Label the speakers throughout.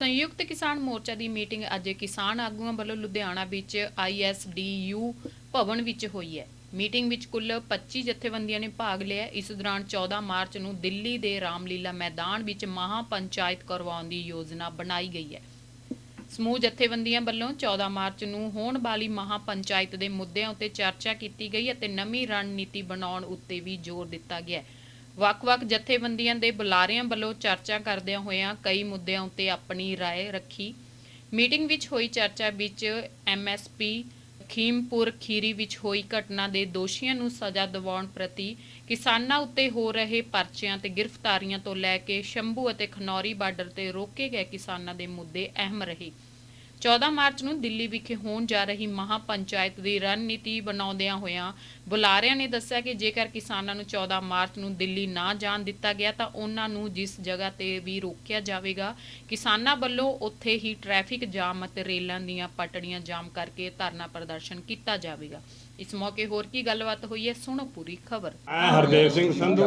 Speaker 1: ਸੰਯੁਕਤ ਕਿਸਾਨ ਮੋਰਚਾ ਦੀ ਮੀਟਿੰਗ ਅੱਜ ਕਿਸਾਨ ਆਗੂਆਂ ਵੱਲੋਂ ਲੁਧਿਆਣਾ ਵਿੱਚ ਆਈਐਸਡੀਯੂ ਭਵਨ ਵਿੱਚ ਹੋਈ ਹੈ। ਮੀਟਿੰਗ ਵਿੱਚ ਕੁੱਲ 25 ਜਥੇਬੰਦੀਆਂ ਨੇ ਭਾਗ ਲਿਆ। ਇਸ ਦੌਰਾਨ 14 ਮਾਰਚ ਨੂੰ ਦਿੱਲੀ ਦੇ ਰਾਮਲੀਲਾ ਮੈਦਾਨ ਵਿੱਚ ਮਹਾ ਪੰਚਾਇਤ ਕਰਵਾਉਣ ਦੀ ਯੋਜਨਾ ਬਣਾਈ ਗਈ ਹੈ। ਸਮੂਹ ਜਥੇਬੰਦੀਆਂ ਵੱਲੋਂ 14 ਮਾਰਚ ਨੂੰ ਹੋਣ ਵਾਲੀ ਮਹਾ ਪੰਚਾਇਤ ਦੇ ਮੁੱਦਿਆਂ ਉੱਤੇ ਚਰਚਾ ਕੀਤੀ ਗਈ ਅਤੇ ਨਵੀਂ ਰਣਨੀਤੀ ਬਣਾਉਣ ਉੱਤੇ ਵੀ ਜ਼ੋਰ ਦਿੱਤਾ ਗਿਆ ਹੈ। ਵੱਖ-ਵੱਖ ਜਥੇਬੰਦੀਆਂ ਦੇ ਬੁਲਾਰਿਆਂ ਵੱਲੋਂ ਚਰਚਾ ਕਰਦਿਆਂ ਹੋਇਆਂ ਕਈ ਮੁੱਦਿਆਂ ਉੱਤੇ ਆਪਣੀ رائے ਰੱਖੀ ਮੀਟਿੰਗ ਵਿੱਚ ਹੋਈ ਚਰਚਾ ਵਿੱਚ ਐਮਐਸਪੀ ਖੀਮਪੁਰ ਖੀਰੀ ਵਿੱਚ ਹੋਈ ਘਟਨਾ ਦੇ ਦੋਸ਼ੀਆਂ ਨੂੰ ਸਜ਼ਾ ਦਿਵਾਉਣ ਪ੍ਰਤੀ ਕਿਸਾਨਾਂ ਉੱਤੇ ਹੋ ਰਹੇ ਪਰਚਿਆਂ ਤੇ ਗ੍ਰਿਫਤਾਰੀਆਂ ਤੋਂ ਲੈ ਕੇ ਸ਼ੰਭੂ ਅਤੇ ਖਨੌਰੀ ਬਾਰਡਰ ਤੇ ਰੋਕੇ ਗਏ ਕਿਸਾਨਾਂ ਦੇ ਮੁੱਦੇ ਅਹਿਮ ਰਹੇ 14 ਮਾਰਚ ਨੂੰ ਦਿੱਲੀ ਵਿਖੇ ਹੋਣ ਜਾ ਰਹੀ ਮਹਾ ਪੰਚਾਇਤ ਦੀ ਰਣਨੀਤੀ ਬਣਾਉਂਦਿਆਂ ਹੋਇਆਂ ਬੁਲਾਰਿਆਂ ਨੇ ਦੱਸਿਆ ਕਿ ਜੇਕਰ ਕਿਸਾਨਾਂ ਨੂੰ 14 ਮਾਰਚ ਨੂੰ ਦਿੱਲੀ ਨਾ ਜਾਣ ਦਿੱਤਾ ਗਿਆ ਤਾਂ ਉਹਨਾਂ ਨੂੰ ਜਿਸ ਜਗ੍ਹਾ ਤੇ ਵੀ ਰੋਕਿਆ ਜਾਵੇਗਾ ਕਿਸਾਨਾਂ ਵੱਲੋਂ ਉੱਥੇ ਹੀ ਟ੍ਰੈਫਿਕ ਜਾਮ ਅਤੇ ਰੇਲਾਂ ਦੀਆਂ ਪਟੜੀਆਂ ਜਾਮ ਕਰਕੇ ਧਰਨਾ ਪ੍ਰਦਰਸ਼ਨ ਕੀਤਾ ਜਾਵੇਗਾ। ਇਸ ਮੌਕੇ ਹੋਰ ਕੀ ਗੱਲਬਾਤ ਹੋਈ ਹੈ ਸੁਣੋ ਪੂਰੀ ਖਬਰ।
Speaker 2: ਮੈਂ ਹਰਦੇਵ ਸਿੰਘ ਸੰਧੂ।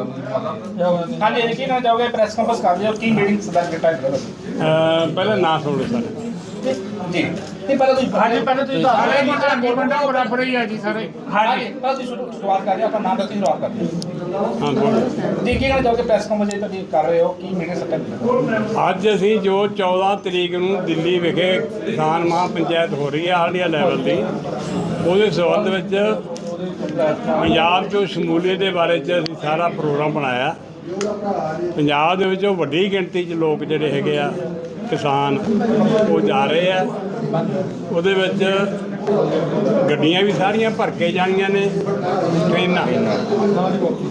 Speaker 3: ਹਾਂਜੀ ਇਹ ਕੀ ਕਹਿਣਾ ਚਾਹੋਗੇ? ਪ੍ਰੈਸ ਕਾਨਫਰੰਸ ਕਰ ਲਿਓ ਕੀ ਮੀਟਿੰਗ ਸਦਾ
Speaker 2: ਅਹ ਪਹਿਲਾਂ ਨਾਂ ਸੁਣੋ ਸਰ।
Speaker 3: ਜੀ। ਨਹੀਂ ਪਹਿਲਾਂ ਤੁਸੀਂ
Speaker 4: ਹਾਂਜੀ ਪਹਿਲਾਂ ਤੁਸੀਂ ਦੱਸ। ਰਹੇ ਕਿ ਤੁਹਾਡੇ ਬੰਦਾ ਬਰਾਬਰ ਹੀ ਆ ਜੀ ਸਾਰੇ।
Speaker 3: ਹਾਂਜੀ। ਪਹਿਲਾਂ ਤੁਸੀਂ ਸ਼ੁਰੂ- ਸ਼ੁਰੂਆਤ ਕਰ ਰਹੇ ਹੋ ਆਪਣਾ ਨਾਮ ਦੱਸ ਕੇ ਸ਼ੁਰੂਆਤ ਕਰਦੇ ਹੋ
Speaker 2: ਹਾਂ
Speaker 3: ਜੀ ਕੀ ਕਹਿਣਾ ਚਾਹੋਗੇ ਪ੍ਰੈਸ ਕਾਨਫਰੰਸ ਤੁਸੀਂ ਕਰ ਰਹੇ ਹੋ? ਕੀ ਮੀਟਿੰਗ ਕੀਤਾ
Speaker 2: ਅੱਜ ਅਸੀਂ ਜੋ 14 ਤਰੀਕ ਨੂੰ ਦਿੱਲੀ ਵਿਖੇ ਕਿਸਾਨ ਮਹਾ ਪੰਚਾਇਤ ਹੋ ਰਹੀ ਹੈ ਆਲ ਇੰਡੀਆ ਲੈਵਲ ਦੀ। ਉਹਦੇ ਸੰਬੰਧ ਵਿੱਚ ਪੰਜਾਬ ਤੋਂ ਸ਼ਮੂਲੀਅਤ ਦੇ ਬਾਰੇ 'ਚ ਅਸੀਂ ਸਾਰਾ ਪ੍ਰੋਗਰਾਮ ਬਣਾਇਆ। ਪੰਜਾਬ ਦੇ ਵਿੱਚੋਂ ਵੱਡੀ ਗਿਣਤੀ 'ਚ ਲੋਕ ਜਿਹੜੇ ਹੈਗੇ ਆ ਕਿਸਾਨ ਉਹ ਜਾ ਰਹੇ ਆ। ਉਹਦੇ ਵਿੱਚ ਗੱਡੀਆਂ ਵੀ ਸਾਰੀਆਂ ਭਰ ਕੇ ਜਾਣੀਆਂ ਨੇ, ਟ੍ਰੇਨਾਂ।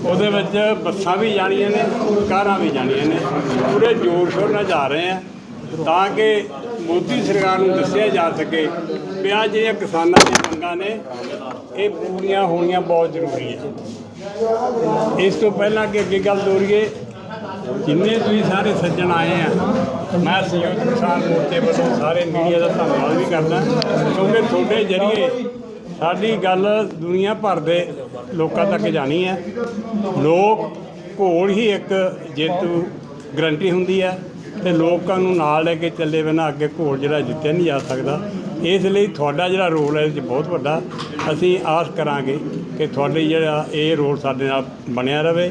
Speaker 2: ਉਹਦੇ ਵਿੱਚ ਬੱਸਾਂ ਵੀ ਜਾਣੀਆਂ ਨੇ, ਕਾਰਾਂ ਵੀ ਜਾਣੀਆਂ ਨੇ। ਪੂਰੇ ਜ਼ੋਰ ਸ਼ੋਰ ਨਾਲ ਜਾ ਰਹੇ ਆ, ਤਾਂ ਕਿ ਮੋਦੀ ਸਰਕਾਰ ਨੂੰ ਦੱਸਿਆ ਜਾ ਸਕੇ ਵੀ ਆਹ ਜਿਹੜੀਆਂ ਕਿਸਾਨਾਂ ਦੀਆਂ ਮੰਗਾਂ ਨੇ, ਇਹ ਪੂਰੀਆਂ ਹੋਣੀਆਂ ਬਹੁਤ ਜ਼ਰੂਰੀ ਹੈ ਇਸ ਤੋਂ ਪਹਿਲਾਂ ਕਿ ਅੱਗੇ ਗੱਲ ਦੋਰੀਏ ਜਿੰਨੇ ਤੁਸੀਂ ਸਾਰੇ ਸੱਜਣ ਆਏ ਆ, ਮੈਂ ਸੰਯੁਕਤ ਕਿਸਾਨ ਮੋਰਚੇ ਵੱਲੋਂ ਸਾਰੇ ਮੀਡੀਆ ਦਾ ਧੰਨਵਾਦ ਵੀ ਕਰਦਾ, ਕਿਉਂਕਿ ਤੁਹਾਡੇ ਜਰੀਏ ਸਾਡੀ ਗੱਲ ਦੁਨੀਆ ਭਰ ਦੇ ਲੋਕਾਂ ਤੱਕ ਜਾਣੀ ਹੈ। ਲੋਕ ਘੋਲ ਹੀ ਇੱਕ ਜੇਤੂ ਗਰੰਟੀ ਹੁੰਦੀ ਹੈ ਤੇ ਲੋਕਾਂ ਨੂੰ ਨਾਲ ਲੈ ਕੇ ਚੱਲੇ ਬਿਨਾਂ ਅੱਗੇ ਘੋਲ ਜਿਹੜਾ ਜਿੱਤਿਆ ਨਹੀਂ ਜਾ ਸਕਦਾ। ਇਸ ਲਈ ਤੁਹਾਡਾ ਜਿਹੜਾ ਰੋਲ ਹੈ, ਇਹ 'ਚ ਬਹੁਤ ਵੱਡਾ। ਅਸੀਂ ਆਸ ਕਰਾਂਗੇ ਕਿ ਤੁਹਾਡੇ ਜਿਹੜਾ ਇਹ ਰੋਲ ਸਾਡੇ ਨਾਲ ਬਣਿਆ ਰਹੇ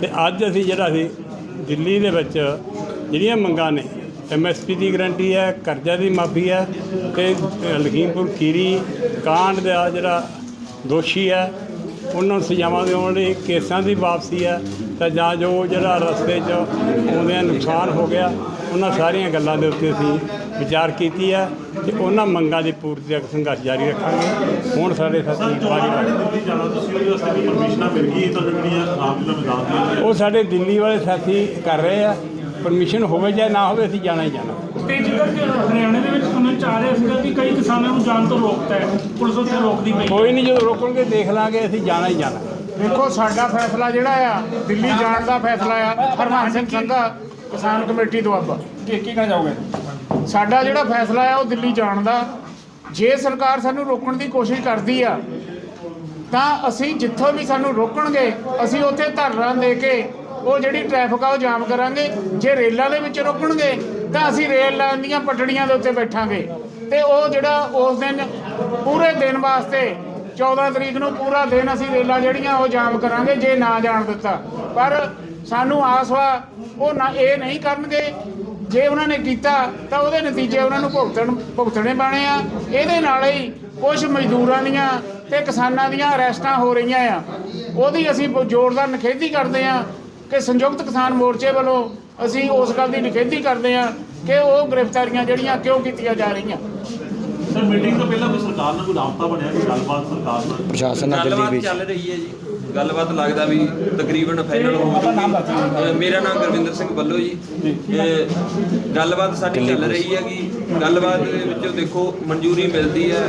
Speaker 2: ਤੇ ਅੱਜ ਅਸੀਂ ਜਿਹੜਾ ਅਸੀਂ ਦਿੱਲੀ ਦੇ ਵਿੱਚ ਜਿਹੜੀਆਂ ਮੰਗਾਂ ਨੇ ਐਮਐਸਪੀ ਦੀ ਗਰੰਟੀ ਹੈ, ਕਰਜ਼ਾ ਦੀ ਮਾਫੀ ਹੈ ਤੇ ਲਖੀਮਪੁਰ ਖੀਰੀ ਕਾਂਡ ਦਾ ਜਿਹੜਾ ਦੋਸ਼ੀ ਹੈ, ਉਹਨਾਂ ਨੂੰ ਸਜ਼ਾਵਾਂ ਦੇਣ ਲਈ ਕੇਸਾਂ ਦੀ ਵਾਪਸੀ ਹੈ, ਤਾਂ ਜਾਂ ਜੋ ਜਿਹੜਾ ਰਸਤੇ 'ਚ ਆਉਂਦਿਆਂ ਨੁਕਸਾਨ ਹੋ ਗਿਆ, ਉਹਨਾਂ ਸਾਰੀਆਂ ਗੱਲਾਂ ਦੇ ਉੱਤੇ ਅਸੀਂ ਵਿਚਾਰ ਕੀਤੀ ਹੈ ਤੇ ਉਹਨਾਂ ਮੰਗਾਂ ਦੀ ਪੂਰਤੀ ਤੱਕ ਸੰਘਰਸ਼ ਜਾਰੀ ਰੱਖਾਂਗੇ। ਹੁਣ ਸਾਡੇ ਸਾਥੀ
Speaker 5: ਦਿੱਲੀ ਜਾਣਾ ਤੁਸੀਂ ਉਹਦੇ ਵਾਸਤੇ ਵੀ ਪਰਮਿਸ਼ਨਾਂ ਮਿਲ ਗਈ ਤਾਂ ਜਿਹੜੀਆਂ ਰਾਮਲੀਲਾ ਮੈਦਾਨ ਦੀਆਂ
Speaker 2: ਉਹ ਸਾਡੇ ਦਿੱਲੀ ਵਾਲੇ ਸਾਥੀ ਕਰ ਰਹੇ ਆ। ਪਰਮਿਸ਼ਨ ਹੋਵੇ ਜਾਂ ਨਾ ਹੋਵੇ ਅਸੀਂ ਜਾਣਾ ਹੀ ਜਾਣਾ।
Speaker 4: ਤੇ ਜਿਹੜਾ ਕਿ ਹਰਿਆਣੇ ਦੇ ਵਿੱਚ ਸੁਣਨ ਚ ਆ ਰਿਹਾ ਸੀਗਾ ਕਿ ਕਈ ਕਿਸਾਨਾਂ ਨੂੰ ਜਾਣ ਤੋਂ ਰੋਕਤਾ ਹੈ। ਪੁਲਿਸ ਉੱਥੇ ਰੋਕਦੀ ਪਈ
Speaker 2: ਕੋਈ ਨਹੀਂ ਜਦੋਂ ਰੋਕਣਗੇ ਦੇਖ ਲਾਂਗੇ ਅਸੀਂ ਜਾਣਾ ਹੀ ਜਾਣਾ।
Speaker 4: ਦੇਖੋ ਸਾਡਾ ਫੈਸਲਾ ਜਿਹੜਾ ਆ ਦਿੱਲੀ ਜਾਣ ਦਾ ਫੈਸਲਾ ਆ। ਹਰਮਨ ਸਿੰਘ ਸੰਘਾ ਕਿਸਾਨ ਕਮੇਟੀ ਦੁਆਬਾ।
Speaker 3: ਜੀ ਕੀ ਕਹਿਣਾ ਚਾਹੋਗੇ?
Speaker 4: ਸਾਡਾ ਜਿਹੜਾ ਫੈਸਲਾ ਆ ਉਹ ਦਿੱਲੀ ਜਾਣ ਦਾ। ਜੇ ਸਰਕਾਰ ਸਾਨੂੰ ਰੋਕਣ ਦੀ ਕੋਸ਼ਿਸ਼ ਕਰਦੀ ਆ, ਤਾਂ ਅਸੀਂ ਜਿੱਥੋਂ ਵੀ ਸਾਨੂੰ ਰੋਕਣਗੇ, ਅਸੀਂ ਉੱਥੇ ਧਰਨਾ ਦੇ ਕੇ ਉਹ ਜਿਹੜੀ ਟ੍ਰੈਫਿਕ ਆ ਉਹ ਜਾਮ ਕਰਾਂਗੇ। ਜੇ ਰੇਲਾਂ ਦੇ ਵਿੱਚ ਰੋਕਣਗੇ, ਤਾਂ ਅਸੀਂ ਰੇਲ ਲਾਈਨ ਦੀਆਂ ਪਟੜੀਆਂ ਦੇ ਉੱਤੇ ਬੈਠਾਂਗੇ। ਤੇ ਉਹ ਜਿਹੜਾ ਉਸ ਦਿਨ ਪੂਰੇ ਦਿਨ ਵਾਸਤੇ 14 ਤਰੀਕ ਨੂੰ ਪੂਰਾ ਦਿਨ ਅਸੀਂ ਰੇਲਾਂ ਜਿਹੜੀਆਂ ਉਹ ਜਾਮ ਕਰਾਂਗੇ, ਜੇ ਨਾ ਜਾਣ ਦਿੱਤਾ। ਪਰ ਸਾਨੂੰ ਆਸ ਵਾ, ਉਹ ਨਾ ਇਹ ਨਹੀਂ ਕਰਨਗੇ ਜੇ ਉਹਨਾਂ ਨੇ ਕੀਤਾ ਤਾਂ ਉਹਦੇ ਨਤੀਜੇ ਉਹਨਾਂ ਨੂੰ ਭੁਗਤਣ ਭੁਗਤਣੇ ਪੈਣੇ ਆ। ਇਹਦੇ ਨਾਲ ਹੀ ਕੁਝ ਮਜ਼ਦੂਰਾਂ ਦੀਆਂ ਤੇ ਕਿਸਾਨਾਂ ਦੀਆਂ ਅਰੈਸਟਾਂ ਹੋ ਰਹੀਆਂ ਆ। ਉਹਦੀ ਅਸੀਂ ਜ਼ੋਰਦਾਰ ਨਿਖੇਧੀ ਕਰਦੇ ਆ ਕਿ ਸੰਯੁਕਤ ਕਿਸਾਨ ਮੋਰਚੇ ਵੱਲੋਂ ਅਸੀਂ ਉਸ ਗੱਲ ਦੀ ਨਿਖੇਧੀ ਕਰਦੇ ਆ ਕਿ ਉਹ ਗ੍ਰਿਫਤਾਰੀਆਂ ਜਿਹੜੀਆਂ ਕਿਉਂ ਕੀਤੀਆਂ ਜਾ ਰਹੀਆਂ।
Speaker 5: ਸਰ ਮੀਟਿੰਗ ਤੋਂ ਪਹਿਲਾਂ ਕੋਈ ਸਰਕਾਰ ਨਾਲ ਕੋਈ ਰਾਬਤਾ ਬਣਿਆ ਕੋਈ ਗੱਲਬਾਤ ਸਰਕਾਰ ਨਾਲ?
Speaker 6: ਪ੍ਰਸ਼ਾਸਨ ਨਾਲ ਦਿੱਲੀ
Speaker 7: ਗੱਲਬਾਤ
Speaker 6: ਵਿੱਚ
Speaker 7: ਚੱਲ ਰਹੀ ਹੈ ਜੀ। ਗੱਲਬਾਤ ਲੱਗਦਾ ਵੀ ਤਕਰੀਬਨ ਫਾਈਨਲ ਹੋ ਚੁੱਕੀ। ਮੇਰਾ ਨਾਮ ਗੁਰਵਿੰਦਰ ਸਿੰਘ ਬੱਲੋ ਜੀ। ਗੱਲਬਾਤ ਸਾਡੀ ਚੱਲ ਰਹੀ ਹੈਗੀ ਗੱਲਬਾਤ ਦੇ ਵਿੱਚੋਂ ਦੇਖੋ ਮਨਜ਼ੂਰੀ ਮਿਲਦੀ ਹੈ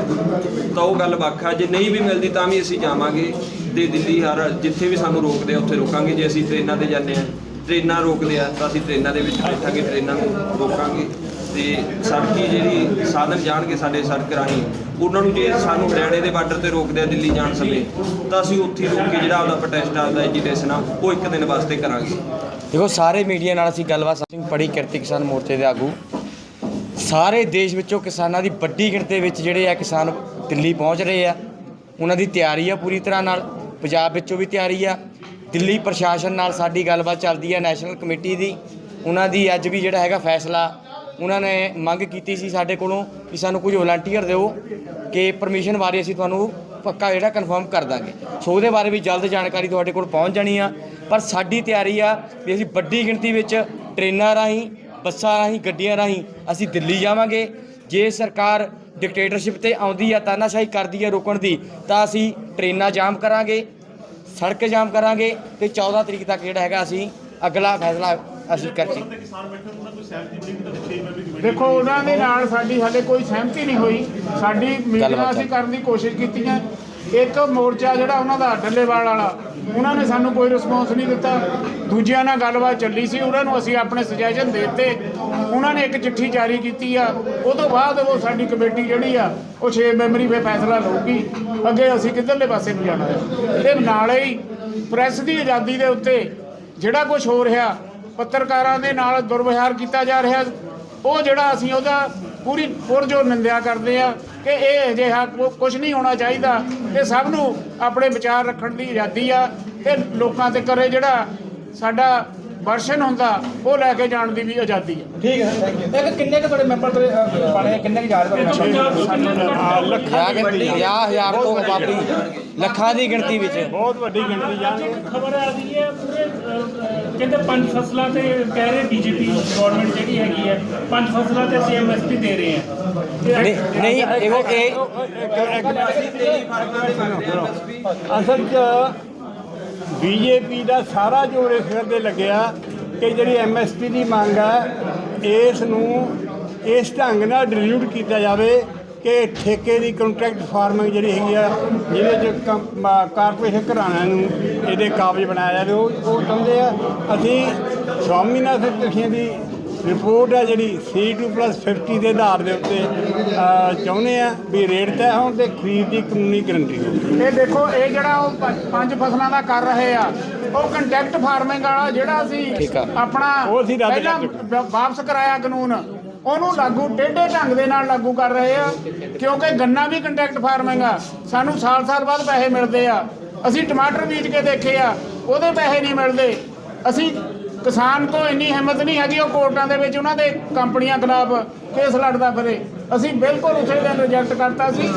Speaker 7: ਤਾਂ ਉਹ ਗੱਲ ਵੱਖ ਆ। ਜੇ ਨਹੀਂ ਵੀ ਮਿਲਦੀ ਤਾਂ ਵੀ ਅਸੀਂ ਜਾਵਾਂਗੇ ਤੇ ਦਿੱਲੀ ਹਰ ਜਿੱਥੇ ਵੀ ਸਾਨੂੰ ਰੋਕਦੇ ਆ ਉੱਥੇ ਰੋਕਾਂਗੇ। ਜੇ ਅਸੀਂ ਟ੍ਰੇਨਾਂ ਤੇ ਜਾਂਦੇ ਆ ਟ੍ਰੇਨਾਂ ਰੋਕਦੇ ਆ ਤਾਂ ਅਸੀਂ ਟ੍ਰੇਨਾਂ ਦੇ ਵਿੱਚ ਬੈਠਾਂਗੇ ਟ੍ਰੇਨਾਂ ਨੂੰ ਰੋਕਾਂਗੇ। ਤੇ ਸੜਕੀ ਜਿਹੜੀ ਸਾਧਨ ਜਾਣਗੇ ਸਾਡੇ ਸੜਕ ਰਾਹੀਂ, ਉਹਨਾਂ ਨੂੰ ਜੇ ਸਾਨੂੰ ਹਰਿਆਣੇ ਦੇ ਬਾਰਡਰ ਤੇ ਰੋਕਦੇ ਆ ਦਿੱਲੀ ਜਾਣ ਸਮੇਂ, ਤਾਂ ਅਸੀਂ ਉੱਥੇ ਹੀ ਰੋਕ ਕੇ ਜਿਹੜਾ ਆਪਦਾ ਪ੍ਰੋਟੈਸਟ ਆਪਦਾ ਐਜੀਟੇਸ਼ਨ ਆ, ਉਹ ਇੱਕ ਦਿਨ ਵਾਸਤੇ ਕਰਾਂਗੇ।
Speaker 6: ਦੇਖੋ, ਸਾਰੇ ਮੀਡੀਆ ਨਾਲ ਅਸੀਂ ਗੱਲਬਾਤ ਸਿੰਘ ਪੜੀ ਕਿਰਤੀ ਕਿਸਾਨ ਮੋਰਚੇ ਦੇ ਆਗੂ। ਸਾਰੇ ਦੇਸ਼ ਵਿੱਚੋਂ ਕਿਸਾਨਾਂ ਦੀ ਵੱਡੀ ਗਿਣਤੀ ਵਿੱਚ ਜਿਹੜੇ ਆ ਕਿਸਾਨ ਦਿੱਲੀ ਪਹੁੰਚ ਰਹੇ ਆ, ਉਹਨਾਂ ਦੀ ਤਿਆਰੀ ਆ ਪੂਰੀ ਤਰ੍ਹਾਂ ਨਾਲ, ਪੰਜਾਬ ਵਿੱਚੋਂ ਵੀ ਤਿਆਰੀ ਆ। ਦਿੱਲੀ ਪ੍ਰਸ਼ਾਸਨ ਨਾਲ ਸਾਡੀ ਗੱਲਬਾਤ ਚੱਲਦੀ ਆ ਨੈਸ਼ਨਲ ਕਮੇਟੀ ਦੀ। ਉਹਨਾਂ ਦੀ ਅੱਜ ਵੀ ਜਿਹੜਾ ਹੈਗਾ ਫੈਸਲਾ ਉਹਨਾਂ ਨੇ ਮੰਗ ਕੀਤੀ ਸੀ ਸਾਡੇ ਕੋਲੋਂ ਕਿ ਸਾਨੂੰ ਕੁਝ ਵਲੰਟੀਅਰ ਦਿਓ ਕਿ ਪਰਮਿਸ਼ਨ ਬਾਰੇ ਅਸੀਂ ਤੁਹਾਨੂੰ ਪੱਕਾ ਜਿਹੜਾ ਕਨਫਰਮ ਕਰ ਦਾਂਗੇ। ਸੋ ਉਹਦੇ ਬਾਰੇ ਵੀ ਜਲਦ ਜਾਣਕਾਰੀ ਤੁਹਾਡੇ ਕੋਲ ਪਹੁੰਚ ਜਾਣੀ ਆ। ਪਰ ਸਾਡੀ ਤਿਆਰੀ ਆ ਵੀ ਅਸੀਂ ਵੱਡੀ ਗਿਣਤੀ ਵਿੱਚ ਟ੍ਰੇਨਾਂ ਰਾਹੀਂ, ਬੱਸਾਂ ਰਾਹੀਂ, ਗੱਡੀਆਂ ਰਾਹੀਂ ਅਸੀਂ ਦਿੱਲੀ ਜਾਵਾਂਗੇ। ਜੇ ਸਰਕਾਰ ਡਿਕਟੇਟਰਸ਼ਿਪ ਤੇ ਆਉਂਦੀ ਆ, ਤਾਨਾਸ਼ਾਹੀ ਕਰਦੀ ਆ ਰੋਕਣ ਦੀ, ਤਾਂ ਅਸੀਂ ਟ੍ਰੇਨਾਂ ਜਾਮ ਕਰਾਂਗੇ, ਸੜਕ ਜਾਮ ਕਰਾਂਗੇ ਤੇ 14 ਤਰੀਕ ਤੱਕ ਜਿਹੜਾ ਹੈਗਾ ਅਸੀਂ ਅਗਲਾ ਫੈਸਲਾ ਅਸੀਂ ਕਰਕੇ
Speaker 5: ਤੇ ਕਿਸਾਨ ਬੈਠੇ ਉਹਨਾਂ ਕੋਈ ਸਹਿਮਤੀ ਬਣੀ ਤਾਂ 6 ਮੈਂਬਰੀ ਕਮੇਟੀ
Speaker 4: ਦੇਖੋ ਉਹਨਾਂ ਦੇ ਨਾਲ ਸਾਡੀ ਹਾਲੇ ਕੋਈ ਸਹਿਮਤੀ ਨਹੀਂ ਹੋਈ। ਸਾਡੀ ਮੀਟਿੰਗਾਂ ਅਸੀਂ ਕਰਨ ਦੀ ਕੋਸ਼ਿਸ਼ ਕੀਤੀਆਂ। ਇੱਕ ਮੋਰਚਾ ਜਿਹੜਾ ਉਹਨਾਂ ਦਾ ਡੱਲੇਵਾਲ ਵਾਲਾ ਉਹਨਾਂ ਨੇ ਸਾਨੂੰ ਕੋਈ ਰਿਸਪੌਂਸ ਨਹੀਂ ਦਿੱਤਾ। ਦੂਜਿਆਂ ਨਾਲ ਗੱਲਬਾਤ ਚੱਲੀ ਸੀ ਉਹਨਾਂ ਨੂੰ ਅਸੀਂ ਆਪਣੇ ਸੁਜੈਸ਼ਨ ਦੇ ਦਿੱਤੇ। ਉਹਨਾਂ ਨੇ ਇੱਕ ਚਿੱਠੀ ਜਾਰੀ ਕੀਤੀ ਆ। ਉਹ ਤੋਂ ਬਾਅਦ ਉਹ ਸਾਡੀ ਕਮੇਟੀ ਜਿਹੜੀ ਆ ਉਹ 6 ਮੈਂਬਰੀ 'ਤੇ ਫੈਸਲਾ ਲਊਗੀ। ਅੱਗੇ ਅਸੀਂ ਕਿੱਧਰਲੇ ਪਾਸੇ ਨੂੰ ਜਾਣਾ ਹੈ। ਤੇ ਨਾਲੇ ਹੀ ਪ੍ਰੈਸ ਦੀ ਆਜ਼ਾਦੀ ਦੇ ਉੱਤੇ ਜਿਹੜਾ ਕੁਝ ਹੋ ਰਿਹਾ ਪੱਤਰਕਾਰਾਂ ਦੇ ਨਾਲ ਦੁਰਵਿਹਾਰ ਕੀਤਾ ਜਾ ਰਿਹਾ ਉਹ ਜਿਹੜਾ ਅਸੀਂ ਉਹਦਾ ਪੂਰੀ ਪੁਰਜੋਰ ਨਿੰਦਿਆ ਕਰਦੇ ਆ ਕਿ ਇਹ ਅਜਿਹਾ ਕੁਝ ਨਹੀਂ ਹੋਣਾ ਚਾਹੀਦਾ। ਤੇ ਸਭ ਨੂੰ ਆਪਣੇ ਵਿਚਾਰ ਰੱਖਣ ਦੀ ਆਜ਼ਾਦੀ ਆ ਤੇ ਲੋਕਾਂ ਤੇ ਕਰੇ ਜਿਹੜਾ ਸਾਡਾ ਵਰਸ਼ਨ ਹੁੰਦਾ ਉਹ ਲੈ ਕੇ ਜਾਣ ਦੀ ਵੀ ਆਜ਼ਾਦੀ ਆ।
Speaker 3: ਠੀਕ ਹੈ ਥੈਂਕ ਯੂ ਕਿੰਨੇ ਕੁ ਤੁਹਾਡੇ ਮੈਂਬਰ ਤੇ ਪਾਣੇ ਕਿੰਨੇ ਕੁ ਜਾ ਰਹੇ
Speaker 2: ਲੱਖਾਂ ਦੀ ਗਿਣਤੀ ਆ।
Speaker 6: 50000 ਤੋਂ ਬਾਪੀ ਲੱਖਾਂ ਦੀ ਗਿਣਤੀ ਵਿੱਚ।
Speaker 2: ਬਹੁਤ ਵੱਡੀ ਗਿਣਤੀ ਜਾਣਗੇ
Speaker 8: ਖਬਰ ਆ ਰਹੀ ਹੈ ਪੂਰੇ ਕਹਿੰਦੇ ਪੰਜ ਫਸਲਾਂ ਤੇ ਕਹਿ ਰਹੇ ਬੀਜੇਪੀ ਗਵਰਨਮੈਂਟ ਜਿਹੜੀ ਹੈਗੀ ਹੈ ਪੰਜ ਫਸਲਾਂ ਤੇ ਅਸੀਂ ਐਮਐਸਪੀ ਦੇ ਰਹੇ ਹਾਂ।
Speaker 6: ਨਹੀਂ ਨਹੀਂ ਇਹੋ ਇਹ
Speaker 2: ਅਸਲ 'ਚ ਬੀਜੇਪੀ ਦਾ ਸਾਰਾ ਜ਼ੋਰ ਇਸ ਗੱਲ ਤੇ ਲੱਗਿਆ ਕਿ ਜਿਹੜੀ ਐਮਐਸਪੀ ਦੀ ਮੰਗ ਹੈ ਇਸ ਨੂੰ ਇਸ ਢੰਗ ਨਾਲ ਡਿਲੀਟ ਕੀਤਾ ਜਾਵੇ ਕਿ ਠੇਕੇ ਦੀ ਕੰਟਰੈਕਟ ਫਾਰਮਿੰਗ ਜਿਹੜੀ ਹੈਗੀ ਆ ਜਿਹਦੇ 'ਚ ਕਾਰਪੋਰੇਸ਼ਨ ਘਰਾਣਿਆਂ ਨੂੰ ਇਹਦੇ ਕਾਬਜ ਬਣਾਇਆ ਜਾਵੇ ਉਹ ਉਹ ਚਾਹੁੰਦੇ ਆ ਅਸੀਂ ਸਵਾਮੀਨਾਥਨ ਕ੍ਰਿਸ਼ਨ ਦੀ ਰਿਪੋਰਟ ਹੈ ਜਿਹੜੀ C2+50 ਦੇ ਆਧਾਰ ਦੇ ਉੱਤੇ ਚਾਹੁੰਦੇ ਆ ਵੀ ਰੇਟ ਤੈਅ ਹੋਣ ਤੇ ਖਰੀਦ ਦੀ ਕਾਨੂੰਨੀ ਗਰੰਟੀ ਹੋਵੇ
Speaker 4: ਇਹ ਦੇਖੋ ਇਹ ਜਿਹੜਾ ਉਹ ਪੰਜ- ਫਸਲਾਂ ਦਾ ਕਰ ਰਹੇ ਆ ਉਹ ਕੰਟੈਕਟ ਫਾਰਮਿੰਗ ਵਾਲਾ ਜਿਹੜਾ
Speaker 6: ਆ।
Speaker 4: ਆਪਣਾ
Speaker 2: ਉਹ ਰੱਦ।
Speaker 4: ਵਾ- ਵਾਪਸ ਕਰਾਇਆ ਕਾਨੂੰਨ ਉਹਨੂੰ ਲਾਗੂ ਟੇਢੇ ਢੰਗ ਦੇ ਨਾਲ ਲਾਗੂ ਕਰ ਰਹੇ ਆ, ਕਿਉਂਕਿ ਗੰਨਾ ਵੀ ਕੰਟੈਕਟ ਫਾਰਮਿੰਗ ਆ। ਸਾਨੂੰ ਸਾਲ-ਸਾਲ ਬਾਅਦ ਪੈਸੇ ਮਿਲਦੇ ਆ। ਅਸੀਂ ਟਮਾਟਰ ਬੀਜ ਕੇ ਦੇਖੇ ਆ, ਉਹਦੇ ਪੈਸੇ ਨਹੀਂ ਮਿਲਦੇ। ਅਸੀਂ ਕਿਸਾਨ ਕੋ ਇੰਨੀ ਹਿੰਮਤ ਨਹੀਂ ਹੈਗੀ ਉਹ ਕੋਰਟਾਂ ਦੇ ਵਿੱਚ ਉਹਨਾਂ ਦੇ ਕੰਪਨੀਆਂ ਖਿਲਾਫ ਕੇਸ ਲੜਦਾ ਫਿਰੇ। ਅਸੀਂ ਬਿਲਕੁਲ ਉਸੇ ਦਿਨ ਰਿਜੈਕਟ ਕਰਤਾ ਸੀ।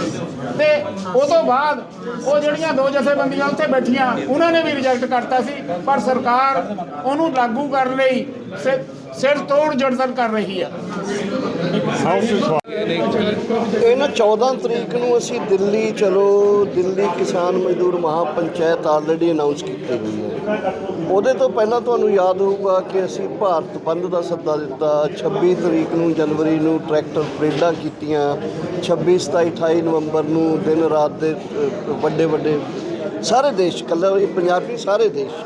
Speaker 4: ਤੇ ਉਹ ਤੋਂ ਬਾਅਦ ਉਹ ਜਿਹੜੀਆਂ ਦੋ ਜਥੇਬੰਦੀਆਂ ਉੱਥੇ ਬੈਠੀਆਂ, ਉਹਨਾਂ ਨੇ ਵੀ ਰਿਜੈਕਟ ਕਰਤਾ ਸੀ। ਪਰ ਸਰਕਾਰ ਉਹਨੂੰ ਲਾਗੂ ਕਰਨ ਲਈ ਸਿਰ ਤੋੜ ਜੜਤਨ ਕਰ ਰਹੀ ਆ।
Speaker 9: ਇਹ ਨਾ 14 ਤਰੀਕ ਨੂੰ ਅਸੀਂ ਦਿੱਲੀ, ਚਲੋ, ਦਿੱਲੀ ਕਿਸਾਨ ਮਜ਼ਦੂਰ ਮਹਾਪੰਚਾਇਤ ਆਲਰੇਡੀ ਅਨਾਉਂਸ ਕੀਤੀ ਹੋਈ ਹੈ। ਉਹਦੇ ਤੋਂ ਪਹਿਲਾਂ ਤੁਹਾਨੂੰ ਯਾਦ ਹੋਊਗਾ ਕਿ ਅਸੀਂ ਭਾਰਤ ਬੰਦ ਦਾ ਸੱਦਾ ਦਿੱਤਾ 26 ਤਰੀਕ ਨੂੰ ਜਨਵਰੀ ਨੂੰ ਟਰੈਕਟਰ ਪਰੇਡਾਂ ਕੀਤੀਆਂ 26 27 28 ਨਵੰਬਰ ਨੂੰ ਦਿਨ ਰਾਤ ਦੇ ਵੱਡੇ ਵੱਡੇ ਸਾਰੇ ਦੇਸ਼ ਕੱਲਾ ਇਹ ਪੰਜਾਬੀ ਸਾਰੇ ਦੇਸ਼